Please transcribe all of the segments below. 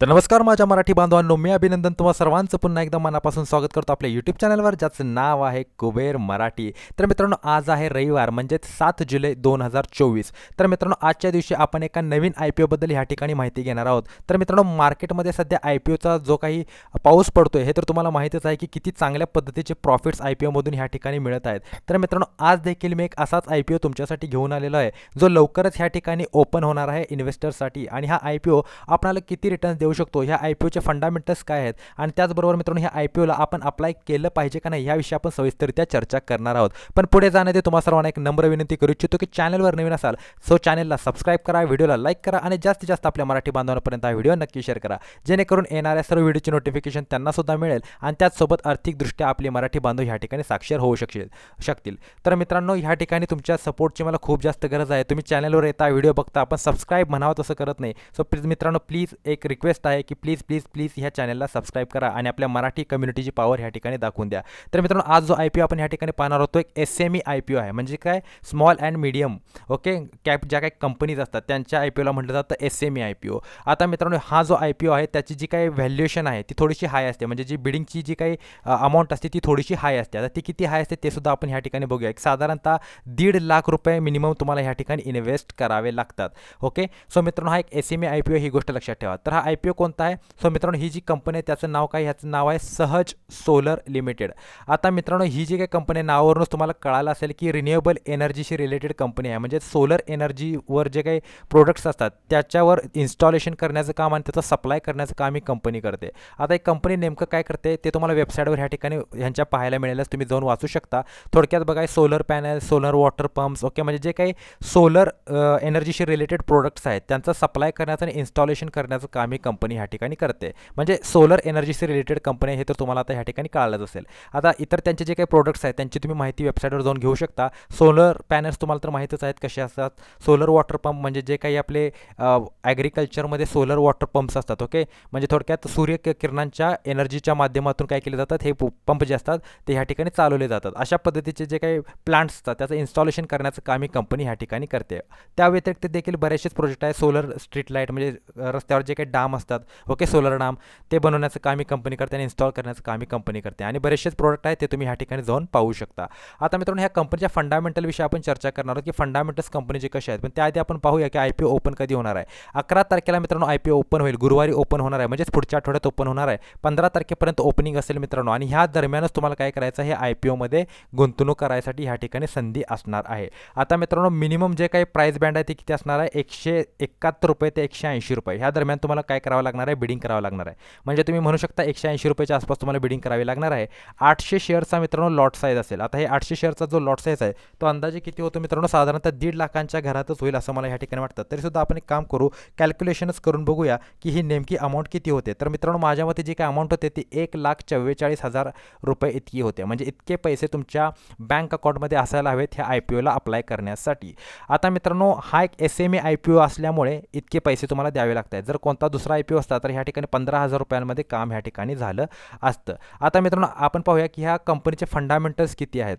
तर नमस्कार माझ्या मराठी बांधवांनो मी अभिनंदन तुम्हा सर्वांचं. पुन्हा एकदा मनापासून स्वागत करतो आपल्या यूट्यूब चॅनलवर ज्याचं नाव आहे कुबेर मराठी. तर मित्रांनो आज आहे रविवार म्हणजेच सात जुलै दोन हजार चोवीस. तर मित्रांनो आजच्या दिवशी आपण एका नवीन आय पी ओबद्दल ह्या ठिकाणी माहिती घेणार आहोत. तर मित्रांनो मार्केटमध्ये सध्या आय पी ओचा जो काही पाऊस पडतोय हे तर तुम्हाला माहितीच आहे की किती चांगल्या पद्धतीचे प्रॉफिट्स आय पी ओमधून ह्या ठिकाणी मिळत आहेत. तर मित्रांनो आज देखील मी एक असाच आय पी ओ तुमच्यासाठी घेऊन आलेलो आहे जो लवकरच ह्या ठिकाणी ओपन होणार आहे इन्व्हेस्टरसाठी आणि हा आय पी ओ आपल्याला किती रिटर्न्स देऊ शकतो? ह्या आय पी ओचे फंडामेंटल्स काय आहेत? आणि त्याचबरोबर मित्रांनो ह्या आय पी ओला आपण अप्लाय केलं पाहिजे का नाही? याविषयी आपण सविस्तरित्या चर्चा करणार आहोत. पण पुढे जाण्याआधी तुम्हाला सर्वांना एक नम्र विनंती करू इच्छितो की चॅनलवर नवीन असाल सो चॅनलला सबस्क्राईब करा व्हिडिओला लाईक करा आणि जास्तीत जास्त आपल्या मराठी बांधवांपर्यंत हा व्हिडिओ नक्की शेअर करा. जेणेकरून येणाऱ्या सर्व व्हिडिओची नोटिफिकेशन त्यांना सुद्धा मिळेल आणि त्याचसोबत आर्थिकदृष्ट्या आपले मराठी बांधव ह्या ठिकाणी साक्षर होऊ शकशील शकतील. तर मित्रांनो ह्या ठिकाणी तुमच्या सपोर्टची मला खूप जास्त गरज आहे. तुम्ही चॅनलवर येता व्हिडिओ बघता आपण सबस्क्राईब म्हणावं तसं करत नाही. सो प्लीज मित्रांनो प्लीज एक रिक्वेस्ट आहे की प्लीज प्लीज प्लीज ह्या चॅनलला सबस्क्राईब करा आणि आपल्या मराठी कम्युनिटीची पॉवर ह्या ठिकाणी दाखवून द्या. तर मित्रांनो आज जो आय पी ओ आपण ह्या ठिकाणी पाहणार होतो एक S M E I P O आहे. म्हणजे काय? Small and medium okay cap ज्या काही कंपनीज असतात त्यांच्या आय पी ओला म्हटलं जातं S M E I P O आता मित्रांनो हा जो आय पी ओ आहे त्याची जी काही व्हॅल्युएशन आहे ती थोडीशी हाय असते. म्हणजे जी बिडिंगची जी काही अमाऊंट असते ती थोडीशी हाय असते. आता ती किती हाय असते ते सुद्धा आपण ह्या ठिकाणी बघूया. एक साधारणतः दीड लाख रुपये मिनिमम तुम्हाला ह्या ठिकाणी इन्व्हेस्ट करावे लागतात. ओके सो मित्रांनो हा एक S M E I P O ही गोष्ट लक्षात ठेवा. तर हा आय पी ओ कोणता आहे? सो मित्रांनो ही जी कंपनी आहे त्याचं नाव काय? ह्याचं नाव आहे सहज सोलर लिमिटेड. आता मित्रांनो ही जी काही कंपनी आहे नावावरूनच तुम्हाला कळालं असेल की रिन्युएबल एनर्जीशी रिलेटेड कंपनी आहे. म्हणजे सोलर एनर्जीवर जे काही प्रोडक्ट्स असतात त्याच्यावर इन्स्टॉलेशन करण्याचं काम आणि त्याचं सप्लाय करण्याचं काम ही कंपनी करते. आता एक कंपनी नेमकं काय करते? ते तुम्हाला वेबसाईटवर ह्या ठिकाणी ह्यांच्या पाहायला मिळेलच. तुम्ही जाऊन वाचू शकता. थोडक्यात बघा solar panel solar water pumps okay म्हणजे जे काही सोलर एनर्जीशी रिलेटेड प्रोडक्ट्स आहेत त्यांचं सप्लाय करण्याचं आणि इन्स्टॉलेशन करण्याचं काम ही कंपनी कंपनी ह्या ठिकाणी करते. म्हणजे सोलर एनर्जीशी रिलेटेड कंपनी हे तर तुम्हाला आता ह्या ठिकाणी कळालंच असेल. आता इतर त्यांचे जे काही प्रोडक्ट्स आहेत त्यांची तुम्ही माहिती वेबसाईटवर जाऊन घेऊ शकता. सोलर पॅनल्स तुम्हाला तर माहितीच आहेत कसे असतात. सोलर वॉटर पंप म्हणजे जे काही आपले ॲग्रिकल्चरमध्ये सोलर वॉटर पंप्स असतात ओके म्हणजे थोडक्यात सूर्य किरणांच्या एनर्जीच्या माध्यमातून काय केले जातात हे पंप जे असतात ते ह्या ठिकाणी चालवले जातात. अशा पद्धतीचे जे काही प्लांट्स असतात त्याचं इन्स्टॉलेशन करण्याचं काम ही कंपनी ह्या ठिकाणी करते. त्या व्यतिरिक्त देखील बरेचसेच प्रोजेक्ट आहे सोलर स्ट्रीट लाइट म्हणजे रस्त्यावर जे काही डाम असतात. ओके सोलर नाम. ते बनवण्याचं काम ही कंपनी करते आणि इन्स्टॉल करण्याचं काम ही कंपनी करते. आणि बरेचसेच प्रोडक्ट आहेत ते तुम्ही ह्या ठिकाणी जाऊन पाहू शकता. आता मित्रांनो ह्या कंपनीच्या फंडामेंटल विषयी आपण चर्चा करणार आहोत की फंडामेंटल्स कंपनीचे कसे आहेत. पण त्याआधी आपण पाहूया की आय पी ओपन कधी होणार आहे. अकरा तारखेला मित्रांनो आय पी ओपन होईल. गुरुवारी ओपन होणार आहे. म्हणजेच पुढच्या आठवड्यात ओपन होणार आहे. पंधरा तारखेपर्यंत ओपनिंग असेल मित्रांनो आणि ह्या दरम्यानच तुम्हाला काय करायचं हे आय पी ओमध्ये गुंतवणूक करायसाठी ह्या ठिकाणी संधी असणार आहे. आता मित्रांनो मिनिमम जे काही प्राईस बँड आहे ते किती असणार आहे? एकशे एकाहत्तर रुपये ते एकशे ऐंशी रुपये. ह्या दरम्यान तुम्हाला काय करावं लागणार आहे बिडिंग करावं लागणार आहे. म्हणजे तुम्ही म्हणू शकता एकशे ऐंशी रुपयाच्या आसपास तुम्हाला बिडिंग करावी लागणार आहे. आठशे शेअरचा मित्रांनो लॉट साईज असेल. आता हे आठशे शेअरचा जो लॉट साईज आहे तो अंदाजे किती होतो मित्रांनो? साधारणतः दीड लाखांच्या घरातच होईल असं मला ह्या ठिकाणी वाटतं. तरीसुद्धा आपण एक काम करू कॅल्क्युलेशनच करून बघूया की ही नेमकी अमाऊंट किती होते. तर मित्रांनो माझ्या मते जी काय अमाऊंट होते ती एक लाख चव्वेचाळीस हजार रुपये इतकी होते. म्हणजे इतके पैसे तुमच्या बँक अकाउंटमध्ये असायला हवेत ह्या आय पी ओला अप्लाय करण्यासाठी. आता मित्रांनो हा एक S M A I P O असल्यामुळे इतके पैसे तुम्हाला द्यावे लागत आहेत जर कोणता दुसरा आय पी ओ असता तर ह्या ठिकाणी पंधरा हजार रुपयांमध्ये काम ह्या ठिकाणी झालं असतं. आता मित्रांनो आपण पाहूया की ह्या कंपनीचे फंडामेंटल्स किती आहेत.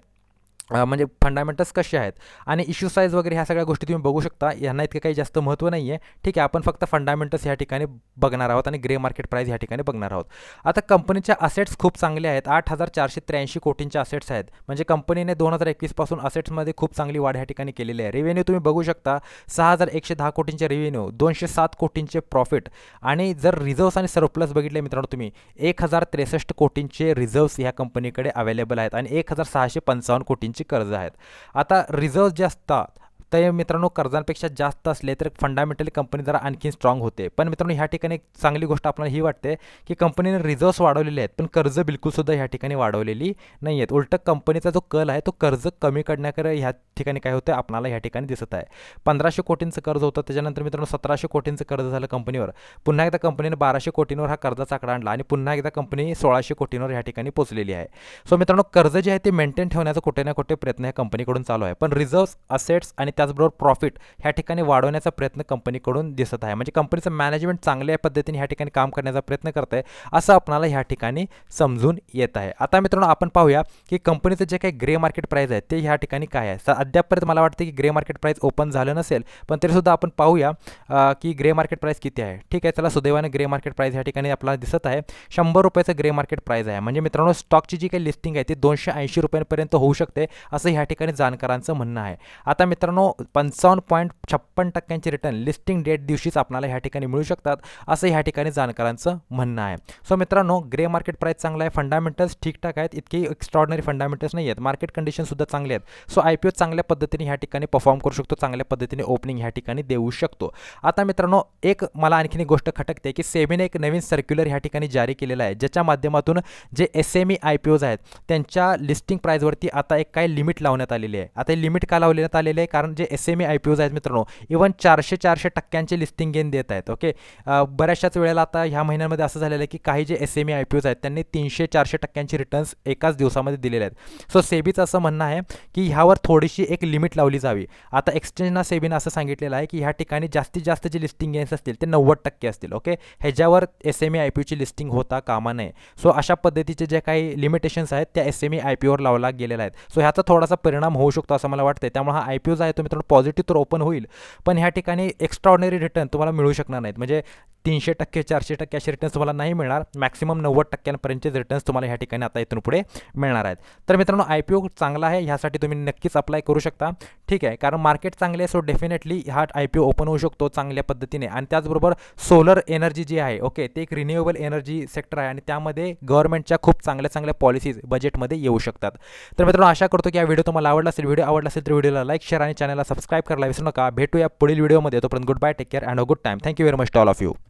म्हणजे फंडामेंटल्स कसे आहेत? आणि इश्यू साईज वगैरे ह्या सगळ्या गोष्टी तुम्ही बघू शकता. यांना इतकं काही जास्त महत्त्व नाही आहे ठीक आहे आपण फक्त फंडामेंटल्स ह्या ठिकाणी बघणार आहोत आणि ग्रे मार्केट प्राईस ह्या ठिकाणी बघणार आहोत. आता कंपनीच्या असेट्स खूप चांगले आहेत. आठ हजार चारशे त्र्याऐंशी कोटींचे असेट्स आहेत. म्हणजे कंपनीने दोन हजार एकवीसपासून असेट्समध्ये खूप चांगली वाढ ह्या ठिकाणी केलेली आहे. रेव्हेन्यू तुम्ही बघू शकता. सहा हजार एकशे दहा कोटींचे रेव्हेन्यू दोनशे सात कोटींचे प्रॉफिट आणि जर रिझर्व्स आणि सरप्लस बघितले मित्रांनो तुम्ही एक हजार त्रेसष्ट कोटींचे रिझर्व्स ह्या कंपनीकडे अवेलेबल आहेत. आणि एक हजार सहाशे पंचावन्न कोटींचे कर्ज आहेत. आता रिझर्व जे असतात तर मित्रांनो कर्जांपेक्षा जास्त असले तर फंडामेंटली कंपनी जरा आणखी स्ट्रॉंग होते. पण मित्रांनो ह्या ठिकाणी एक चांगली गोष्ट आपल्याला ही वाटते की कंपनीने रिझर्व्स वाढवलेले आहेत पण कर्ज बिलकुलसुद्धा ह्या ठिकाणी वाढवलेली नाही आहेत उलट कंपनीचा जो कल आहे तो कर्ज कमी करण्याकडे ह्या ठिकाणी काय होतं आपणाला ह्या ठिकाणी दिसत आहे. पंधराशे कोटींचं कर्ज होतं त्याच्यानंतर मित्रांनो सतराशे कोटींचं कर्ज झालं कंपनीवर पुन्हा एकदा कंपनीने बाराशे कोटींवर हा कर्जाचा आकडा आणला आणि पुन्हा एकदा कंपनी सोळाशे कोटींवर ह्या ठिकाणी पोचलेली आहे. सो मित्रांनो कर्ज जे आहे ते मेंटेन ठेवण्याचा कुठे ना कुठे प्रयत्न ह्या कंपनीकडून चालू आहे. पण रिझर्व्स असेट्स आणि त्याचबरोबर प्रॉफिट ह्या ठिकाणी वाढवण्याचा प्रयत्न कंपनीकडून दिसत आहे. म्हणजे कंपनीचं मॅनेजमेंट चांगल्या पद्धतीने ह्या ठिकाणी काम करण्याचा प्रयत्न करत आहे असं आपणाला ह्या ठिकाणी समजून येत आहे. आता मित्रांनो आपण पाहूया की कंपनीचं जे काही ग्रे मार्केट प्राईस आहे ते ह्या ठिकाणी काय आहे? अद्यापपर्यंत मला वाटतं की ग्रे मार्केट प्राईस ओपन झालं नसेल पण तरीसुद्धा आपण पाहूया की ग्रे मार्केट प्राईस किती आहे. ठीक आहे चला सुदैवाने ग्रे मार्केट प्राईस ह्या ठिकाणी आपल्याला दिसत आहे. शंभर रुपयाचं ग्रे मार्केट प्राईस आहे. म्हणजे मित्रांनो स्टॉकची जी काही लिस्टिंग आहे ती दोनशे ऐंशी रुपयांपर्यंत होऊ शकते असं ह्या ठिकाणी जाणकारांचं म्हणणं आहे. आता मित्रांनो पंचावन्न पॉईंट छप्पन टक्क्यांचे रिटर्न लिस्टिंग डेट दिवशीच आपल्याला ह्या ठिकाणी मिळू शकतात असं ह्या ठिकाणी जाणकारांचं म्हणणं आहे. सो मित्रांनो ग्रे मार्केट प्राईस चांगला आहे फंडामेंटल्स ठीकठाक आहेत इतकी एक्स्ट्रॉर्डनरी फंडामेंटल्स नाही आहेत. मार्केट कंडिशनसुद्धा चांगले आहेत. सो आय पी ओ चांगल्या पद्धतीने ह्या ठिकाणी परफॉर्म करू शकतो चांगल्या पद्धतीने ओपनिंग ह्या ठिकाणी देऊ शकतो. आता मित्रांनो एक मला आणखीन एक गोष्ट खटकते की सेबीने एक नवीन सर्क्युलर ह्या ठिकाणी जारी केलेला आहे ज्याच्या माध्यमातून जे S M E I P Os आहेत त्यांच्या लिस्टिंग प्राईजवरती आता एक काय लिमिट लावण्यात आलेली आहे. आता लिमिट का लावण्यात आलेली आहे? कारण जे S M A I P Os आहेत मित्रांनो इवन चारशे चारशे टक्क्यांचे लिस्टिंग गेन देत आहेत ओके बऱ्याचशाच वेळेला आता ह्या महिन्यांमध्ये असं झालेलं आहे की काही जे S M A I P Os आहेत त्यांनी तीनशे चारशे टक्क्यांचे रिटर्न्स एकाच दिवसामध्ये दिलेले आहेत. सो सेबीचं असं म्हणणं आहे की ह्यावर थोडीशी एक लिमिट लावली जावी. आता एक्सचेंजना सेबीनं असं सांगितलेलं आहे की ह्या ठिकाणी जास्तीत जास्त जे लिस्टिंग गेन्स असतील ते नव्वद टक्के असतील ओके ह्याच्यावर S M A I P ओची listing होता कामा नये. सो अशा पद्धतीचे जे काही लिमिटेशन्स आहेत त्या S M A I P over लावला गेलेला आहेत. सो ह्याचा थोडासा परिणाम होऊ शकतो असं मला वाटतं त्यामुळे हा आय पी ओ जो आहे तो मित्रांनो पॉझिटिव्ह तर ओपन होईल. पण ह्या ठिकाणी एक्स्ट्रॉर्डनरी रिटर्न तुम्हाला मिळू शकणार नाहीत. म्हणजे तीनशे टक्के चारशे टक्के असे रिटर्न्स तुम्हाला नाही मिळणार. मॅक्सिमम नव्वद टक्क्यांपर्यंतचे रिटर्न्स तुम्हाला ह्या ठिकाणी आता इथून पुढे मिळणार आहेत. तर मित्रांनो आय पी ओ चांगला आहे ह्यासाठी तुम्ही नक्कीच अप्लाय करू शकता. ठीक आहे कारण मार्केट चांगले आहे सो डेफिनेटली हा आय पी ओ ओपन होऊ शकतो चांगल्या पद्धतीने. आणि त्याचबरोबर सोलर एनर्जी जी आहे ओके ते एक रिन्युएबल एनर्जी सेक्टर आहे आणि त्यामध्ये गव्हर्नमेंटच्या खूप चांगल्या चांगल्या पॉलिसीज बजेटमध्ये येऊ शकतात. तर मित्रांनो आशा करतो की हा व्हिडिओ तुम्हाला आवडला असेल. व्हिडिओ आवडला असेल तर व्हिडिओला लाईक शेअर आणि चॅनलला सबस्क्राईब करायला विसरू नका. भेटूया पुढील व्हिडिओमध्ये तोपर्यंत good bye take care and a good time thank you very much tall of you